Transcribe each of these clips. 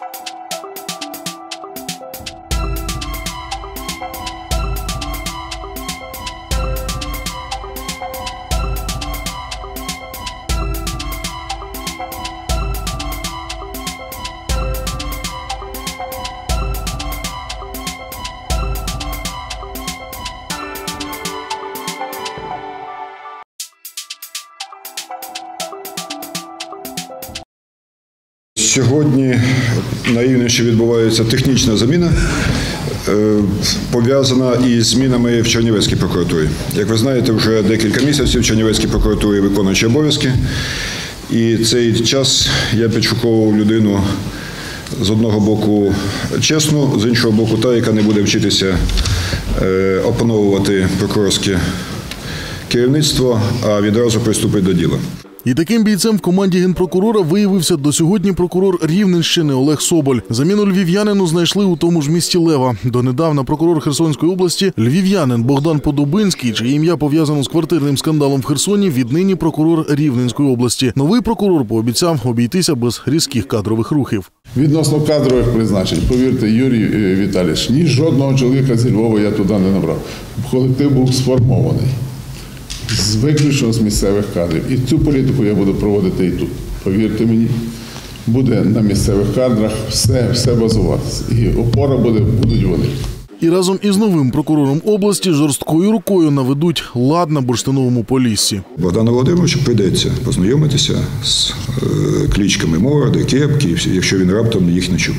Bye. Сьогодні на Рівненщині відбувається технічна заміна, е, пов'язана із змінами в Чернівецькій прокуратурі. Як ви знаєте, вже декілька місяців в Чернівецькій прокуратурі виконуючи обов'язки. І цей час я підшуковував людину з одного боку чесну, з іншого боку, та, яка не буде вчитися е, опановувати прокурорське керівництво, а відразу приступить до діла. І таким бійцем в команді генпрокурора виявився до сьогодні прокурор Рівненщини Олег Соболь. Заміну львів'янину знайшли у тому ж місті Лева. Донедавна прокурор Херсонської області львів'янин Богдан Подобинський, чиє ім'я пов'язано з квартирним скандалом в Херсоні. Віднині прокурор Рівненської області. Новий прокурор пообіцяв обійтися без різких кадрових рухів. Відносно кадрових призначень, повірте, Юрій е, Віталійович, ні жодного чоловіка зі Львова я туди не набрав. Колектив був сформований з виключно з місцевих кадрів. І цю політику я буду проводити і тут. Повірте мені, буде на місцевих кадрах все, все базуватися. І опора буде, будуть вони. І разом із новим прокурором області жорсткою рукою наведуть лад на бурштиновому поліссі. Богдану Володимировичу прийдеться познайомитися з е, клічками морди, кепки, якщо він раптом їх не чув.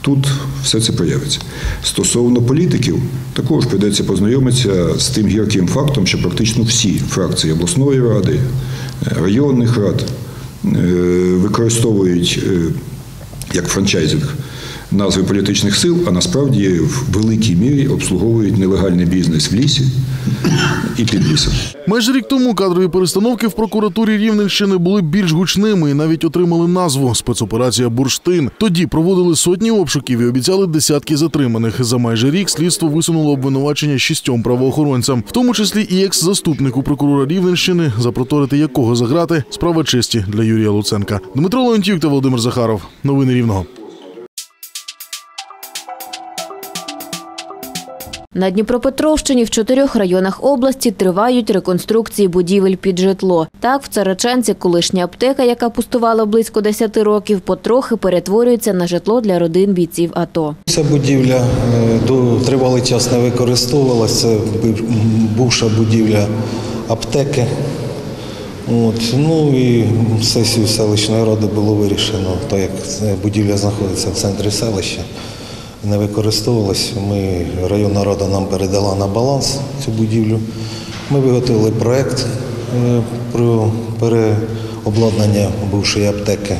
Тут все це проявиться. Стосовно політиків, також прийдеться познайомитися з тим гірким фактом, що практично всі фракції обласної ради, е, районних рад е, використовують як франчайзинг назви політичних сил, а насправді в великій мірі обслуговують нелегальний бізнес в лісі і під лісом. Майже рік тому кадрові перестановки в прокуратурі Рівненщини були більш гучними і навіть отримали назву спецоперація Бурштин. Тоді проводили сотні обшуків і обіцяли десятки затриманих. За майже рік слідство висунуло обвинувачення шістьом правоохоронцям, в тому числі і екс-заступнику прокурора Рівненщини, запроторити якого заграти справа честі для Юрія Луценка. Дмитро Леонтьюк та Володимир Захаров. Новини Рівного. На Дніпропетровщині в чотирьох районах області тривають реконструкції будівель під житло. Так, в Царачанці колишня аптека, яка пустувала близько 10 років, потрохи перетворюється на житло для родин бійців АТО. Ця будівля е, тривалий час не використовувалася. Бувша будівля аптеки. От. Ну і сесію селищної ради було вирішено, так як будівля знаходиться в центрі селища, не використовувалась. Ми, районна рада нам передала на баланс цю будівлю. Ми виготовили проєкт е, про переобладнання бувшої аптеки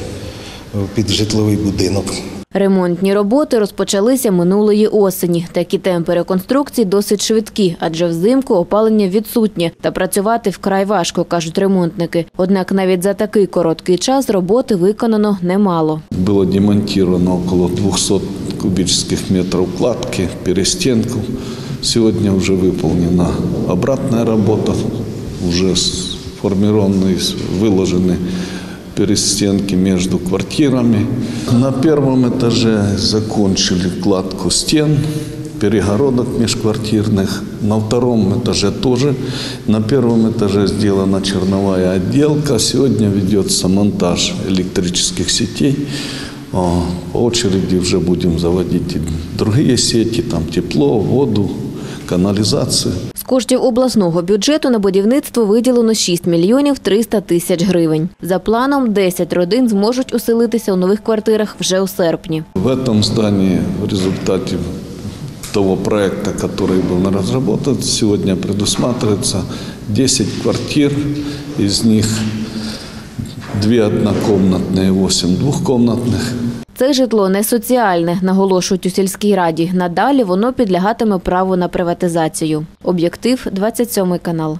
під житловий будинок. Ремонтні роботи розпочалися минулої осені. Такі темпи реконструкцій досить швидкі, адже взимку опалення відсутнє та працювати вкрай важко, кажуть ремонтники. Однак навіть за такий короткий час роботи виконано немало. Было демонтировано около 200 кубических метров кладки, перестенку. Сегодня уже выполнена обратная работа, уже сформированы, выложены перестенки между квартирами. На первом этаже закончили кладку стен, перегородок межквартирных. На втором этаже тоже. На первом этаже сделана черновая отделка. Сегодня ведется монтаж электрических сетей. По очереди уже будем заводить другие сети, там тепло, воду, канализацию. З коштів обласного бюджету на будівництво виділено 6 мільйонів 300 тисяч гривень. За планом, 10 родин зможуть оселитися у нових квартирах вже у серпні. В этом здании в результате того проекта, который был разработан, сегодня предусматривается 10 квартир, из них 2 однокомнатные, 8 двухкомнатных. Це житло не соціальне, наголошують у сільській раді. Надалі воно підлягатиме праву на приватизацію. Об'єктив 27 канал.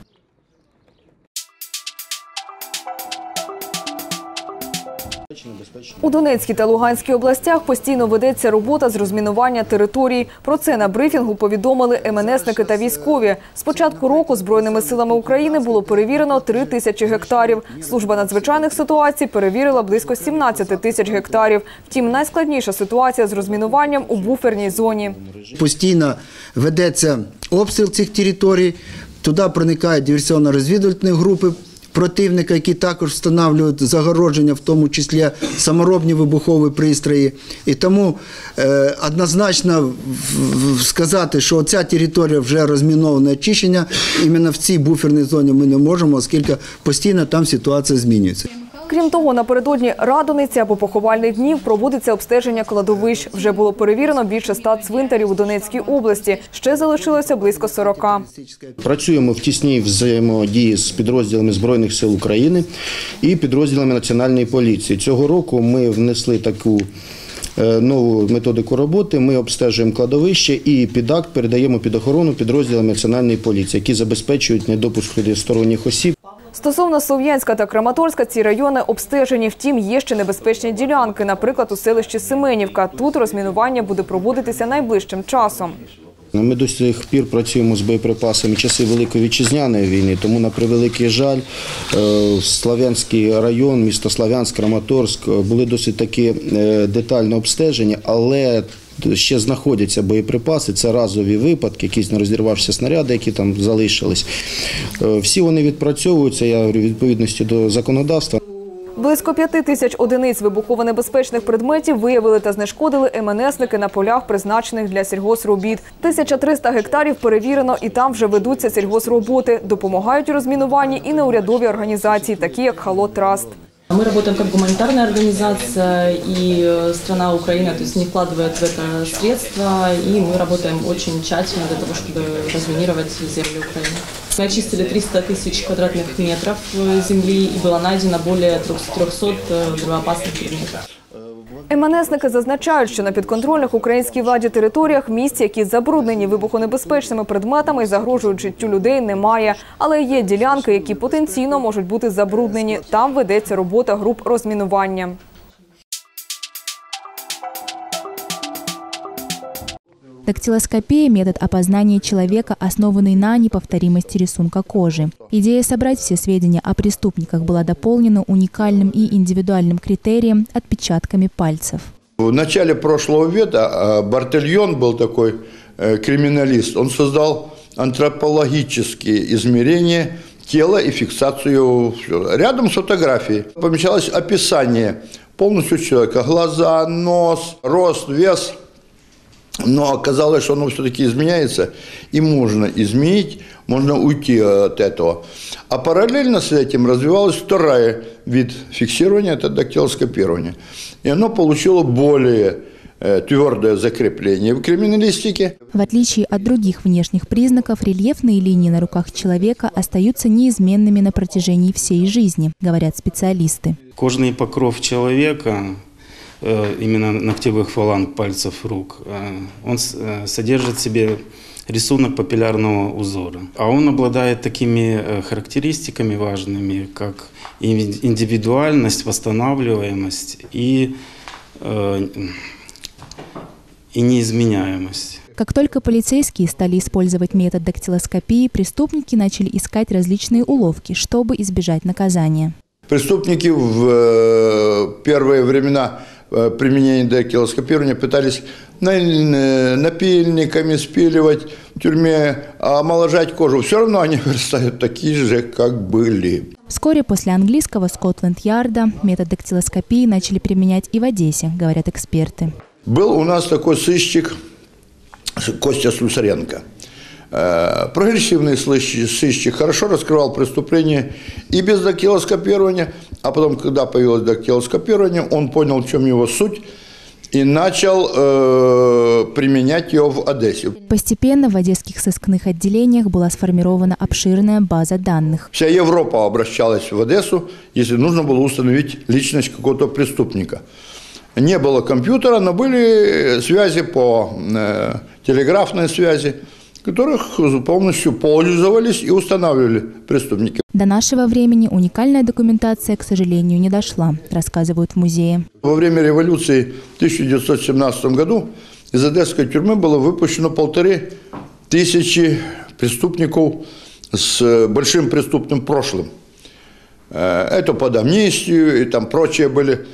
У Донецькій та Луганській областях постійно ведеться робота з розмінування територій. Про це на брифінгу повідомили МНСники та військові. З початку року Збройними силами України було перевірено 3 тисячі гектарів. Служба надзвичайних ситуацій перевірила близько 17 тисяч гектарів. Втім, найскладніша ситуація з розмінуванням у буферній зоні. Постійно ведеться обстріл цих територій, туди проникають диверсійно-розвідувальні групи противника, які також встановлюють загородження, в тому числі саморобні вибухові пристрої. І тому е, однозначно сказати, що ця територія вже розмінована очищення, іменно в цій буферній зоні ми не можемо, оскільки постійно там ситуація змінюється. Крім того, напередодні радониці або поховальних днів проводиться обстеження кладовищ. Вже було перевірено більше ста цвинтарів у Донецькій області. Ще залишилося близько 40. Працюємо в тісній взаємодії з підрозділами Збройних сил України і підрозділами Національної поліції. Цього року ми внесли таку е, нову методику роботи. Ми обстежуємо кладовище і під акт передаємо під охорону підрозділам Національної поліції, які забезпечують недопуск сторонніх осіб. Стосовно Слов'янська та Краматорська, ці райони обстежені. Втім, є ще небезпечні ділянки, наприклад, у селищі Семенівка. Тут розмінування буде проводитися найближчим часом. Ми до сих пір працюємо з боєприпасами часи Великої вітчизняної війни, тому на превеликий жаль, е, Слав'янський район, місто Слав'янськ, Краматорськ е, були досить таки е, детально обстежені, але ще знаходяться боєприпаси. Це разові випадки, якісь не розірвавшися снаряди, які там залишились. Е, Всі вони відпрацьовуються, я говорю, відповідності до законодавства. Близько п'яти тисяч одиниць вибухово-небезпечних предметів виявили та знешкодили МНСники на полях, призначених для сільгосробіт. 1300 гектарів перевірено, і там вже ведуться сільгосроботи. Допомагають у розмінуванні і неурядові організації, такі як Хало Траст. Мы работаем как гуманитарная организация, и э, страна Украина то есть, не вкладывает в это средства, и мы работаем очень тщательно для того, чтобы разминировать земли Украины. Мы очистили 300 тысяч квадратных метров э, земли, и было найдено более 300 э, взрывоопасных предметов. МНСники зазначають, що на підконтрольних українській владі територіях місць, які забруднені вибухонебезпечними предметами і загрожують життю людей, немає. Але є ділянки, які потенційно можуть бути забруднені. Там ведеться робота груп розмінування. Дактилоскопия – метод опознания человека, основанный на неповторимости рисунка кожи. Идея собрать все сведения о преступниках была дополнена уникальным и индивидуальным критерием – отпечатками пальцев. В начале прошлого века э, Бартельон был такой э, криминалист. Он создал антропологические измерения тела и фиксацию его. Рядом с фотографией помещалось описание полностью человека. Глаза, нос, рост, вес. Но оказалось, что оно все-таки изменяется, и можно изменить, можно уйти от этого. А параллельно с этим развивалась вторая вид фиксирования, это дактилоскопирование. И оно получило более э, твердое закрепление в криминалистике. В отличие от других внешних признаков, рельефные линии на руках человека остаются неизменными на протяжении всей жизни, говорят специалисты. Кожный покров человека, э, именно ногтевых фаланг пальцев рук, э, он э, содержит в себе рисунок папиллярного узора. А он обладает такими э, характеристиками важными, как инди- индивидуальность, восстанавливаемость и, э, и неизменяемость. Как только полицейские стали использовать метод дактилоскопии, преступники начали искать различные уловки, чтобы избежать наказания. Преступники в э, первые времена э, применения дактилоскопирования пытались э, напильниками спиливать в тюрьме, омоложать кожу. Все равно они вырастают такие же, как были. Вскоре после английского Скотланд-Ярда метод дактилоскопии начали применять и в Одессе, говорят эксперты. Был у нас такой сыщик Костя Слюсаренко. Э, Прогрессивный сыщ- сыщик, хорошо раскрывал преступления и без дактилоскопирования. А потом, когда появилось дактилоскопирование, он понял, в чем его суть и начал э, применять его в Одессе. Постепенно в одесских сыскных отделениях была сформирована обширная база данных. Вся Европа обращалась в Одессу, если нужно было установить личность какого-то преступника. Не было компьютера, но были связи по э, телеграфной связи. Которых полностью пользовались и устанавливали преступники. До нашего времени уникальная документация, к сожалению, не дошла, рассказывают в музее. Во время революции в 1917 году из Одесской тюрьмы было выпущено полторы тысячи преступников с большим преступным прошлым. Э, Это под амнистию и там прочие были.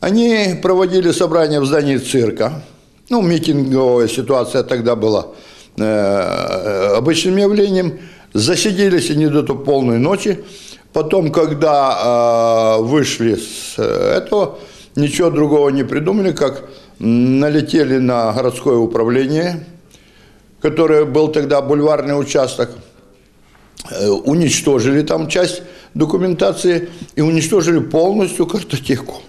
Они проводили собрания в здании цирка. Ну, митинговая ситуация тогда была обычным явлением. Засиделись они до полной ночи. Потом, когда э, вышли с этого, ничего другого не придумали, как налетели на городское управление, которое был тогда бульварный участок, э, уничтожили там часть документации и уничтожили полностью картотеку.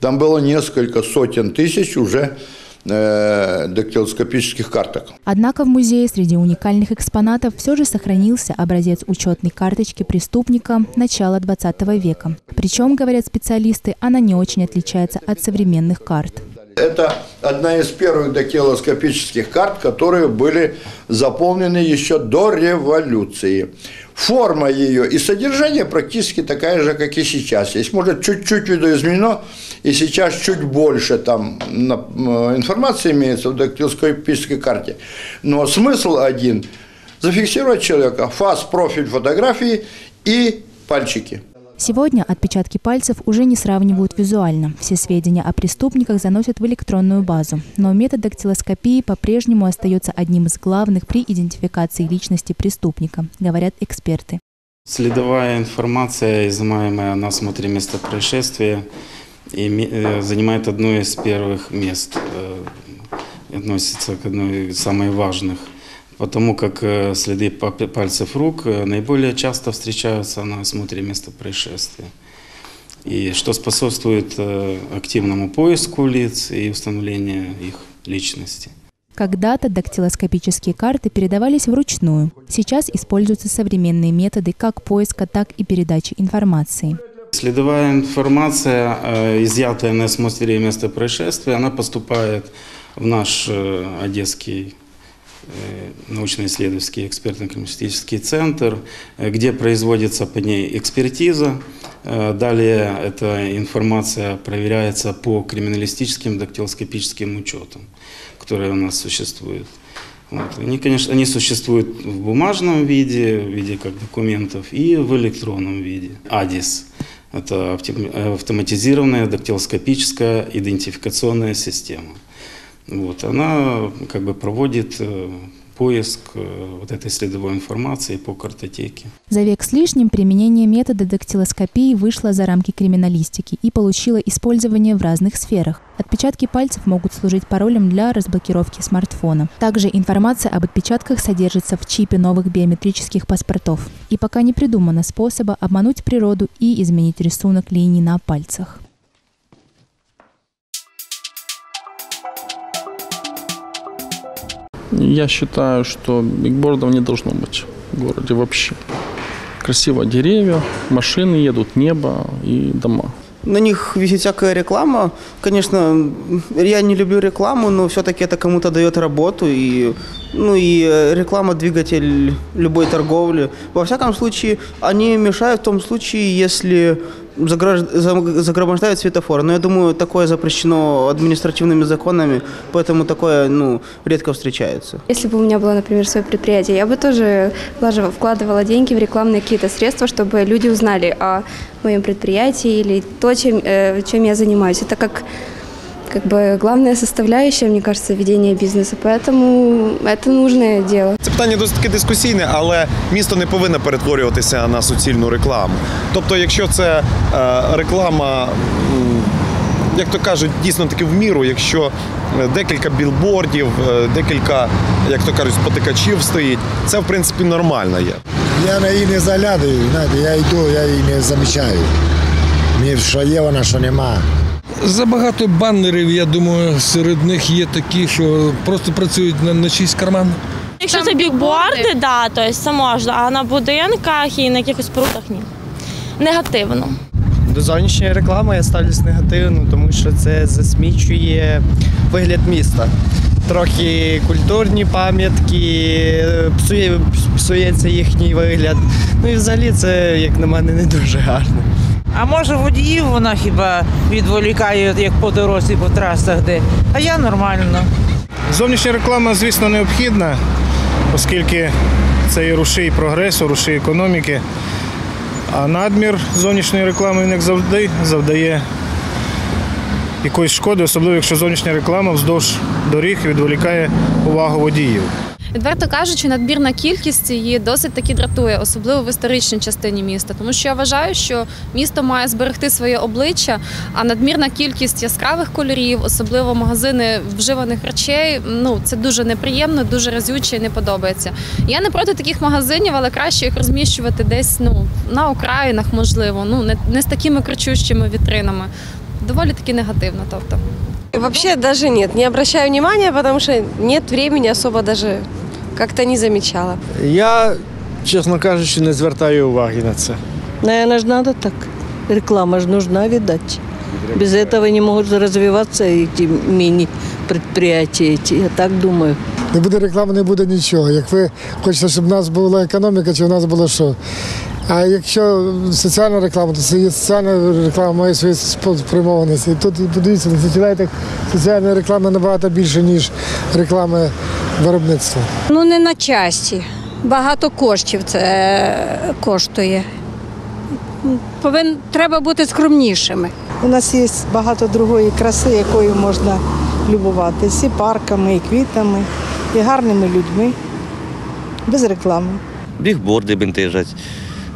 Там было несколько сотен тысяч уже э, дактилоскопических карток. Однако в музее среди уникальных экспонатов все же сохранился образец учетной карточки преступника начала 20 века. Причем, говорят специалисты, она не очень отличается от современных карт. Это одна из первых дактилоскопических карт, которые были заполнены еще до революции. Форма ее и содержание практически такая же, как и сейчас. Есть, может, чуть-чуть видоизменено, и сейчас чуть больше там информации имеется в дактилоскопической карте. Но смысл один – зафиксировать человека, фас, профиль фотографии и пальчики. Сегодня отпечатки пальцев уже не сравнивают визуально. Все сведения о преступниках заносят в электронную базу. Но метод дактилоскопии по-прежнему остается одним из главных при идентификации личности преступника, говорят эксперты. Следовая информация, изымаемая на осмотре места происшествия, занимает одно из первых мест, относится к одной из самых важных потому как э, следы пальцев рук э, наиболее часто встречаются на осмотре места происшествия. И что способствует э, активному поиску лиц и установлению их личности. Когда-то дактилоскопические карты передавались вручную. Сейчас используются современные методы как поиска, так и передачи информации. Следовая информация, изъятая на осмотре места происшествия, она поступает в наш Одесский научно-исследовательский экспертно-криминалистический центр, где производится по ней экспертиза. Далее эта информация проверяется по криминалистическим дактилоскопическим учетам, которые у нас существуют. Вот. Они, конечно, они существуют в бумажном виде, в виде как документов, и в электронном виде. АДИС – это автоматизированная дактилоскопическая идентификационная система. Вот, она как бы проводит э, поиск э, вот этой следовой информации по картотеке. За век с лишним применение метода дактилоскопии вышло за рамки криминалистики и получило использование в разных сферах. Отпечатки пальцев могут служить паролем для разблокировки смартфона. Также информация об отпечатках содержится в чипе новых биометрических паспортов. И пока не придумано способа обмануть природу и изменить рисунок линий на пальцах. Я считаю, что бигбордов не должно быть в городе вообще. Красиво деревья, машины едут, небо и дома. На них висит всякая реклама. Конечно, я не люблю рекламу, но все-таки это кому-то дает работу. И, ну и реклама – двигатель любой торговли. Во всяком случае, они мешают в том случае, если загромождают светофоры. Но я думаю, такое запрещено административными законами, поэтому такое ну, редко встречается. Если бы у меня было, например, свое предприятие, я бы тоже вкладывала деньги в рекламные какие-то средства, чтобы люди узнали о моем предприятии или то, чем, э, чем я занимаюсь. Это как как бы главная составляющая, мені кажется, ведення бізнесу. Поэтому це нужне діло. Питання досить таки дискусійне, але місто не повинно перетворюватися на суцільну рекламу. Тобто, якщо це е, реклама, як то кажуть, дійсно таки в міру, якщо декілька білбордів, е, декілька, як то кажуть, спотикачів стоїть, це в принципі нормально є. Я на її не заглядаю, знаєте, я йду, я її не замічаю. Мені що є вона, що нема. Забагато банерів, я думаю, серед них є такі, що просто працюють на, на чийсь карман. Якщо це бікборди, да, то це можна, а на будинках і на якихось спорудах ні. Негативно. До зовнішньої реклами я ставлюсь негативно, тому що це засмічує вигляд міста. трохи культурні пам'ятки, псує, псується їхній вигляд. Ну і взагалі це, як на мене, не дуже гарно. А може водіїв вона хіба відволікає, як по дорозі, по трасах де. А я нормально. Зовнішня реклама, звісно, необхідна, оскільки це і рушій прогресу, рушій економіки. А надмір зовнішньої реклами, він як завжди, завдає якоїсь шкоди, особливо якщо зовнішня реклама вздовж доріг відволікає увагу водіїв. Відверто кажучи, надмірна кількість її досить таки дратує, особливо в історичній частині міста. Тому що я вважаю, що місто має зберегти своє обличчя, а надмірна кількість яскравих кольорів, особливо магазини вживаних речей, ну це дуже неприємно, дуже разюче і не подобається. Я не проти таких магазинів, але краще їх розміщувати десь ну на окраїнах, можливо, ну не, не з такими кричущими вітринами. Доволі таки негативно, тобто. Вообще даже нет, не обращаю внимания, потому что нет времени особо даже как-то не замечала. Я, чесно кажучи, не звертаю уваги на це. Наверное, ж надо так. Реклама же нужна, видать. Без этого не могут развиваться эти мини-предприятия эти, я так думаю. Не буде реклами, не буде нічого. Як ви хочете, щоб в нас була економіка, чи в нас було що. А якщо соціальна реклама, то це є соціальна реклама має свої спрямованості. І тут подивіться, на сателітах соціальної реклами набагато більше, ніж реклами виробництва. Ну не на часі. Багато коштів це коштує. Повин, треба бути скромнішими. У нас є багато другої краси, якою можна любуватися і парками, і квітами, і гарними людьми, без реклами. Бігборди бентежать,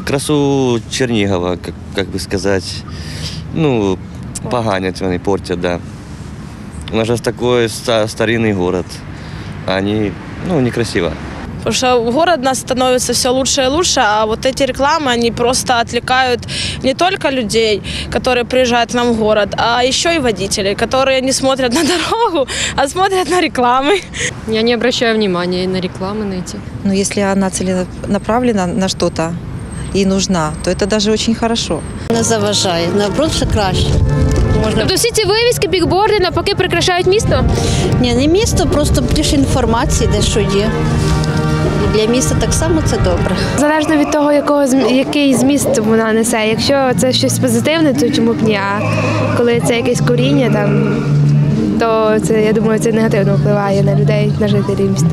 красу Чернігова, як, як би сказати, ну, поганять вони, портять, да. У нас же такой ста- старинный город, они, ну, некрасиво. Потому что город у нас становится все лучше и лучше, а вот эти рекламы, они просто отвлекают не только людей, которые приезжают к нам в город, а еще и водителей, которые не смотрят на дорогу, а смотрят на рекламы. Я не обращаю внимания на рекламы на эти. Но если она целенаправлена на что-то и нужна, то это даже очень хорошо. Не заважає, наоборот, ще краще. Тобто всі ці вивіски, бікборди навпаки прикрашають місто? Ні, не місто, просто більше інформації, де що є. І для міста так само це добре. Залежно від того, якого який зміст вона несе. Якщо це щось позитивне, то чому б ні? А коли це якесь коріння, там то це я думаю, це негативно впливає на людей, на жителів міста.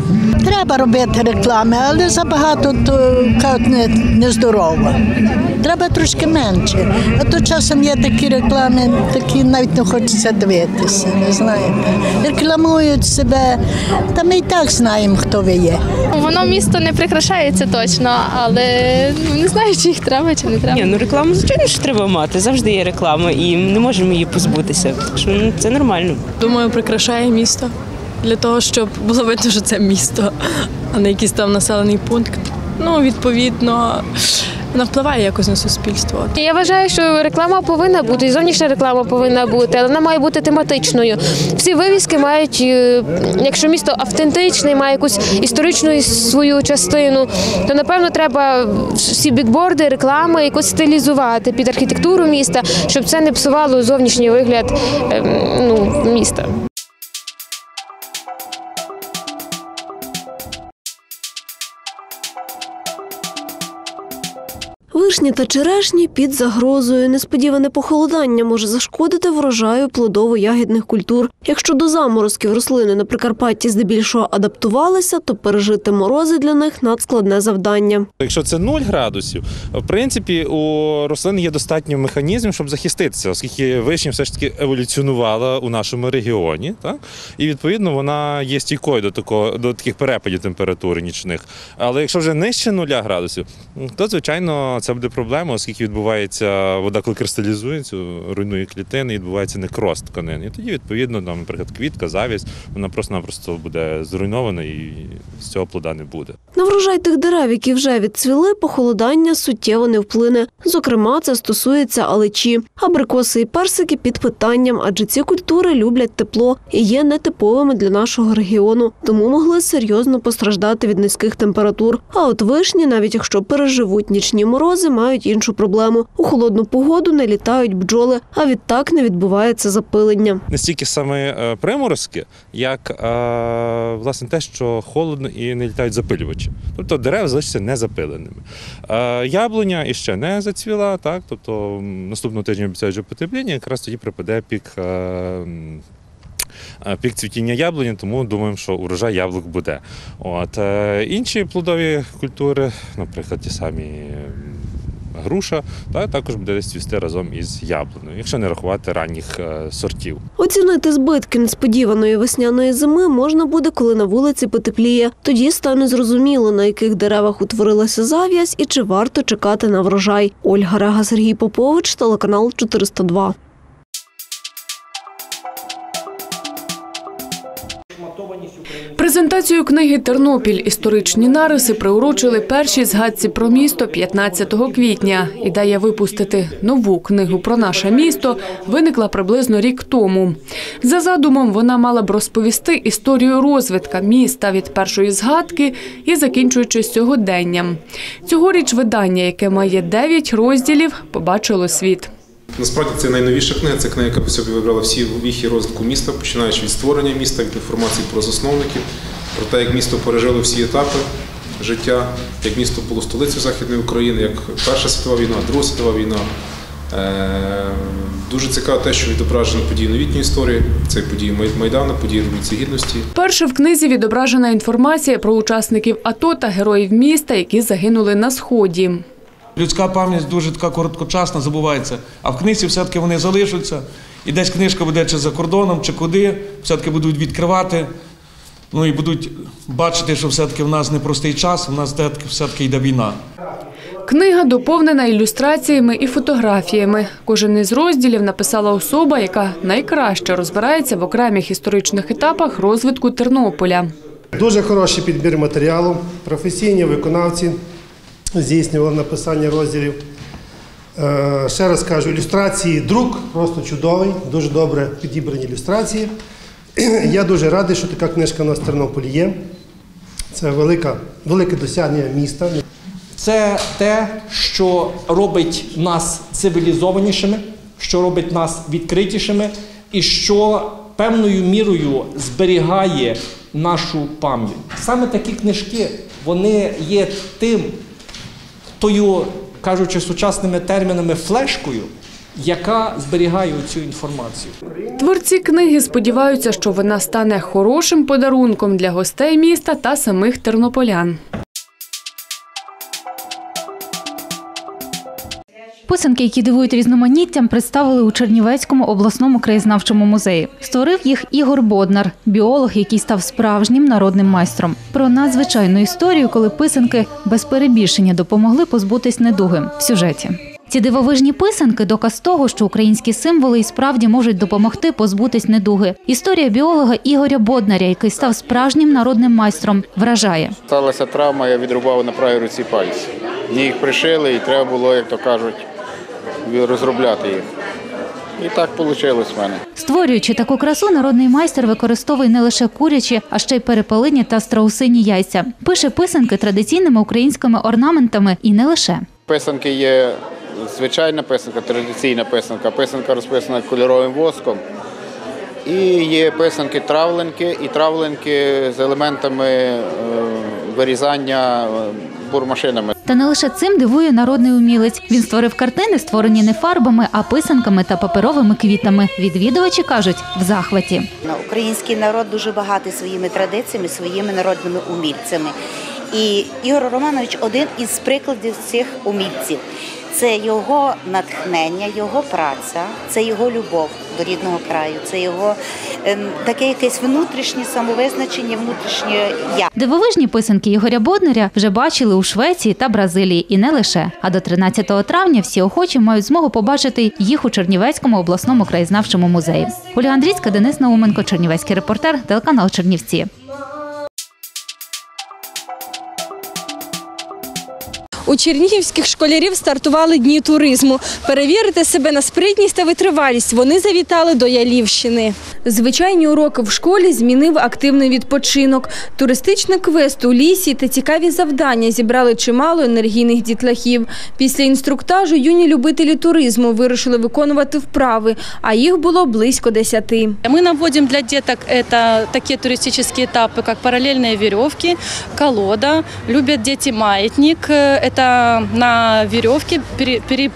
Треба робити реклами, але забагато то кажуть, не, нездорово. Треба трошки менше. А то часом є такі реклами, такі навіть не хочеться дивитися, не знаєте. Рекламують себе, та ми і так знаємо, хто ви є. Воно місто не прикрашається точно, але ну не знаю, чи їх треба, чи не треба. Ні, ну рекламу звичайно що треба мати. Завжди є реклама, і не можемо її позбутися. Так що ну, це нормально. Думаю, прикрашає місто для того, щоб було видно, що це місто, а не якийсь там населений пункт. Ну, відповідно, вона впливає якось на суспільство. Я вважаю, що реклама повинна бути, і зовнішня реклама повинна бути, але вона має бути тематичною. Всі вивіски мають, е, якщо місто автентичне, має якусь історичну свою частину, то напевно треба всі бікборди, реклами якось стилізувати під архітектуру міста, щоб це не псувало зовнішній вигляд ем, ну, міста. Вишні та черешні під загрозою. Несподіване похолодання може зашкодити врожаю плодово-ягідних культур. Якщо до заморозків рослини на Прикарпатті здебільшого адаптувалися, то пережити морози для них надскладне завдання. Якщо це 0 градусів, в принципі, у рослин є достатньо механізмів, щоб захиститися, оскільки вишня все ж таки еволюціонувала у нашому регіоні, так? і відповідно вона є стійкою до такого до таких перепадів температури нічних. Але якщо вже нижче 0 градусів, то звичайно це буде проблема, оскільки відбувається вода, коли кристалізується, руйнує клітини, відбувається некроз тканин. І тоді, відповідно, там, наприклад, квітка, завість, вона просто-напросто буде зруйнована і з цього плода не буде. На врожай тих дерев, які вже відцвіли, похолодання суттєво не вплине. Зокрема, це стосується алечі. Абрикоси і персики під питанням, адже ці культури люблять тепло і є нетиповими для нашого регіону, тому могли серйозно постраждати від низьких температур. А от вишні, навіть якщо переживуть нічні морози, мають іншу проблему. У холодну погоду не літають бджоли, а відтак не відбувається запилення. не стільки саме е, приморозки, як е, власне те, що холодно і не літають запилювачі. Тобто дерева залишаться незапиленими. Е, яблуня іще не зацвіла, так тобто наступного тижня обіцяють потепління, якраз тоді припаде пік. Пік цвітіння яблуні, тому думаємо, що урожай яблук буде. От інші плодові культури, наприклад, ті самі груша, та також буде цвісти разом із яблуною, якщо не рахувати ранніх е, сортів. Оцінити збитки несподіваної весняної зими можна буде, коли на вулиці потепліє. Тоді стане зрозуміло, на яких деревах утворилася зав'язь і чи варто чекати на врожай. Ольга Рега, Сергій Попович, телеканал 402. Презентацію книги Тернопіль історичні нариси приурочили першій згадці про місто 15 квітня. Ідея випустити нову книгу про наше місто виникла приблизно рік тому. За задумом, вона мала б розповісти історію розвитка міста від першої згадки і закінчуючи сьогоденням. Цьогоріч видання, яке має 9 розділів, побачило світ. Насправді це найновіша книга. Це книга, яка по собі вибрала всі віхи розвитку міста, починаючи від створення міста, від інформації про засновників, про те, як місто пережило всі етапи життя, як місто було столицею Західної України, як Перша світова війна, Друга світова війна. Е, Дуже цікаво те, що відображено події новітньої історії. Це події Майдану, події Революції Гідності. Перше в книзі відображена інформація про учасників АТО та героїв міста, які загинули на сході. Людська пам'ять дуже така короткочасна, забувається. А в книзі все-таки вони залишаться. І десь книжка буде чи за кордоном, чи куди, все-таки будуть відкривати. Ну і будуть бачити, що все-таки в нас непростий час, в нас все-таки йде війна. Книга доповнена ілюстраціями і фотографіями. Кожен із розділів написала особа, яка найкраще розбирається в окремих історичних етапах розвитку Тернополя. Дуже хороший підбір матеріалу, професійні виконавці здійснювали написання розділів. Е, Ще раз кажу, ілюстрації друк просто чудовий, дуже добре підібрані ілюстрації. Я дуже радий, що така книжка у нас в Тернополі є. Це велика, велике досягнення міста. Це те, що робить нас цивілізованішими, що робить нас відкритішими, і що певною мірою зберігає нашу пам'ять. Саме такі книжки вони є тим, тою, кажучи сучасними термінами, флешкою, яка зберігає цю інформацію. Творці книги сподіваються, що вона стане хорошим подарунком для гостей міста та самих тернополян. Писанки, які дивують різноманіттям, представили у Чернівецькому обласному краєзнавчому музеї. Створив їх Ігор Боднар, біолог, який став справжнім народним майстром. Про надзвичайну історію, коли писанки без перебільшення допомогли позбутись недуги в сюжеті. Ці дивовижні писанки доказ того, що українські символи і справді можуть допомогти позбутись недуги. Історія біолога Ігоря Боднаря, який став справжнім народним майстром, вражає. Сталася травма, я відрубав на правій руці пальці. Мені їх пришили і треба було, як то кажуть, розробляти їх. І так вийшло в мене. Створюючи таку красу, народний майстер використовує не лише курячі, а ще й перепелині та страусині яйця. Пише писанки традиційними українськими орнаментами і не лише. Писанки є звичайна писанка, традиційна писанка, писанка розписана кольоровим воском. І є писанки травленки, і травленки з елементами е, вирізання е, бурмашинами. Та не лише цим дивує народний умілець. Він створив картини, створені не фарбами, а писанками та паперовими квітами. Відвідувачі кажуть в захваті. Український народ дуже багатий своїми традиціями, своїми народними умільцями. І Ігор Романович один із прикладів цих умільців. Це його натхнення, його праця, це його любов до рідного краю, це його ем, таке якесь внутрішнє самовизначення, внутрішнє я. Дивовижні писанки Ігоря Боднаря вже бачили у Швеції та Бразилії, і не лише. А до 13 травня всі охочі мають змогу побачити їх у Чернівецькому обласному краєзнавчому музеї. Оля Андрійська, Денис Науменко, Чернівецький репортер, телеканал Чернівці. У У чернігівських школярів стартували дні туризму. Перевірити себе на спритність та витривалість вони завітали до Ялівщини. Звичайні уроки в школі змінив активний відпочинок. Туристичний квест у лісі та цікаві завдання зібрали чимало енергійних дітлахів. Після інструктажу юні любителі туризму вирішили виконувати вправи, а їх було близько десяти. Мы наводим для деток это такие туристические этапы, как параллельные веревки, колода. Любят дети маятник. Это на веревке пере- пере-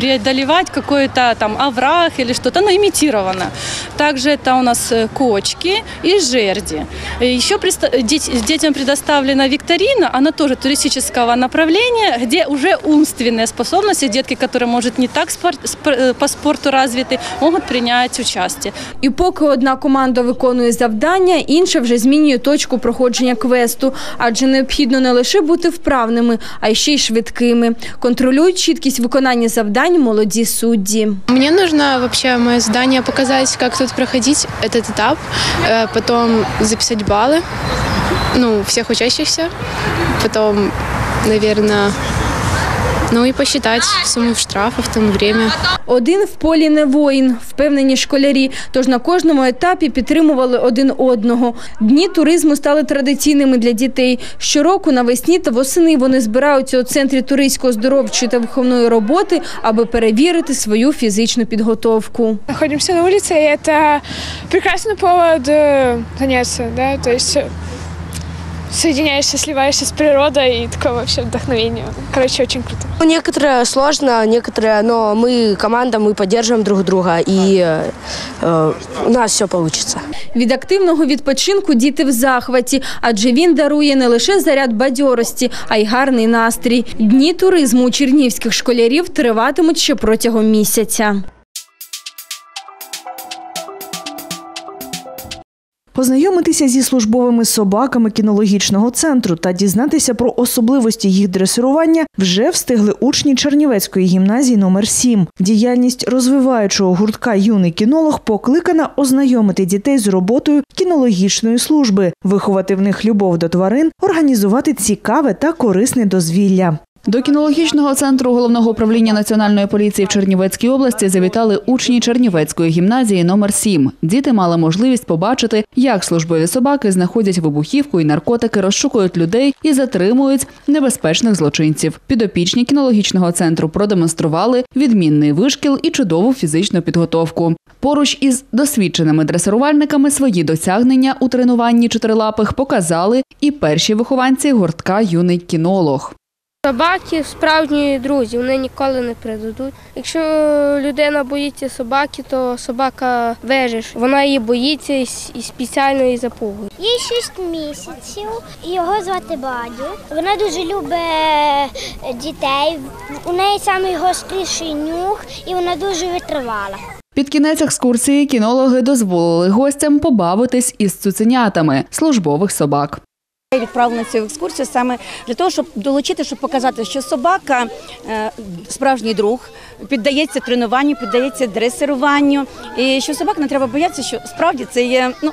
преодолевать какой-то там овраг или что-то, но имитировано. Также это у нас э, кочки и жерди. Э, Еще предста- дет- детям предоставлена викторина, она тоже туристического направления, где уже умственные способности, детки, которые, может, не так спор- спор- э, по спорту развиты, могут принять участие. І поки одна команда виконує завдання, інша вже змінює точку проходження квесту, адже необхідно не лише бути вправними, а й ще й швидкими. Контролюють чіткість виконання завдань молоді судді. Мне нужно вообще мое задание показать, как тут проходить этот этап, э, потом записать баллы, ну, всех учащихся, потом, наверное, ну и посчитать сумму штрафов, там время. Один в полі не воїн, впевнені школярі. Тож на кожному етапі підтримували один одного. Дні туризму стали традиційними для дітей. Щороку навесні та восени вони збираються у центрі туристсько-здоровчої та виховної роботи, аби перевірити свою фізичну підготовку. Находимся на улице, и это прекрасный повод э, заняться, да, то есть э, соединяешься, сливаешься с природой и такое вообще вдохновение. Короче, очень круто. Ну, Некоторые сложно, некоторые, но мы команда, мы поддерживаем друг друга, и э, э, у нас все получится. Від активного відпочинку діти в захваті, адже він дарує не лише заряд бадьорості, а й гарний настрій. Дні туризму у чернівських школярів триватимуть ще протягом місяця. Познайомитися зі службовими собаками кінологічного центру та дізнатися про особливості їх дресирування вже встигли учні Чернівецької гімназії номер 7 Діяльність розвиваючого гуртка юний кінолог покликана ознайомити дітей з роботою кінологічної служби, виховати в них любов до тварин, організувати цікаве та корисне дозвілля. До кінологічного центру головного управління національної поліції в Чернівецькій області завітали учні Чернівецької гімназії номер 7 Діти мали можливість побачити, як службові собаки знаходять вибухівку і наркотики, розшукують людей і затримують небезпечних злочинців. Підопічні кінологічного центру продемонстрували відмінний вишкіл і чудову фізичну підготовку. Поруч із досвідченими дресирувальниками свої досягнення у тренуванні чотирилапих показали і перші вихованці гуртка юний кінолог. Собаки справжні друзі, вони ніколи не предадуть. Якщо людина боїться собаки, то собака вижиш. Вона її боїться і спеціально її запугує. Їй 6 місяців, його звати Бадю. Вона дуже любить дітей. У неї найгостріший нюх і вона дуже витривала. Під кінець екскурсії кінологи дозволили гостям побавитись із цуценятами службових собак. Я відправила на цю екскурсію саме для того, щоб долучити, щоб показати, що собака е, справжній друг, піддається тренуванню, піддається дресируванню, і що собак не треба боятися, що справді це є, ну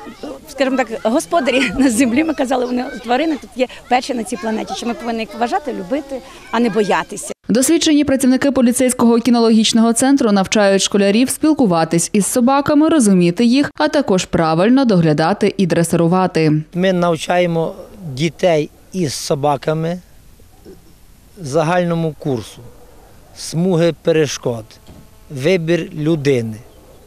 скажімо так, господарі на землі. Ми казали, вони тварини тут є перші на цій планеті. Що ми повинні їх вважати, любити, а не боятися. Досвідчені працівники поліцейського кінологічного центру навчають школярів спілкуватись із собаками, розуміти їх, а також правильно доглядати і дресирувати. Ми навчаємо дітей із собаками загальному курсу, смуги перешкод, вибір людини,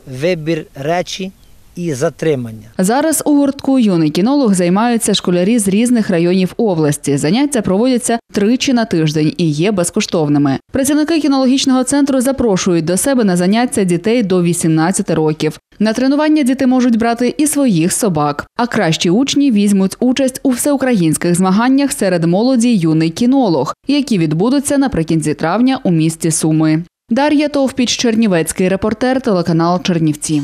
вибір речі і затримання. Зараз у гуртку юний кінолог займаються школярі з різних районів області. Заняття проводяться тричі на тиждень і є безкоштовними. Працівники кінологічного центру запрошують до себе на заняття дітей до 18 років. На тренування діти можуть брати і своїх собак. А кращі учні візьмуть участь у всеукраїнських змаганнях серед молоді юний кінолог, які відбудуться наприкінці травня у місті Суми. Дар'я Товпіч, Чернівецький репортер, телеканал Чернівці.